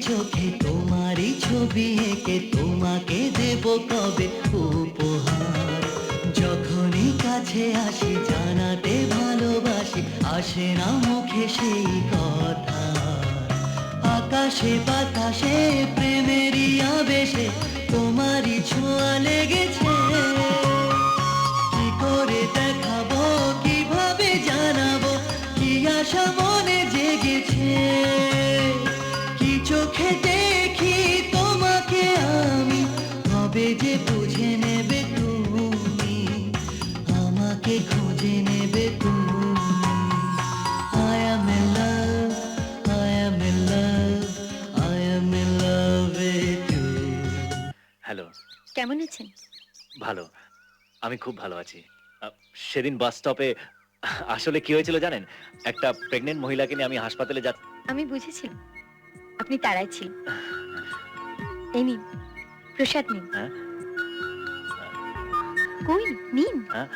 চোখে তোমারই ছবি এঁকে তোমাকে দেব কবে উপহার। যখনই কাছে আসি, জানাতে ভালোবাসি, আসে না মুখে সেই কথা। আকাশে, বাতাসে, প্রেমেরই আবেশে তোমারই ছোঁয়া লেগেছে। কি করে দেখাবো, কীভাবে জানাব, কি আশা চোখে দেখি তোমাকে আমি। কবে যে বুঝে নেবে তুমি আমাকে খুঁজে নেবে তুমি। Love, I am in love, I am in love hello কেমন আছেন? ভালো। আমি খুব ভালো আছি। সেদিন বাস স্টপে আসলে কি হয়েছিল জানেন? একটা প্রেগনেন্ট মহিলাকে নিয়ে আমি হাসপাতালে যা আমি বুঝেছিলাম। আপনি তারাই ছিলেন। এই নিন প্রসাদ নিন। হ্যাঁ? কই নিন। হ্যাঁ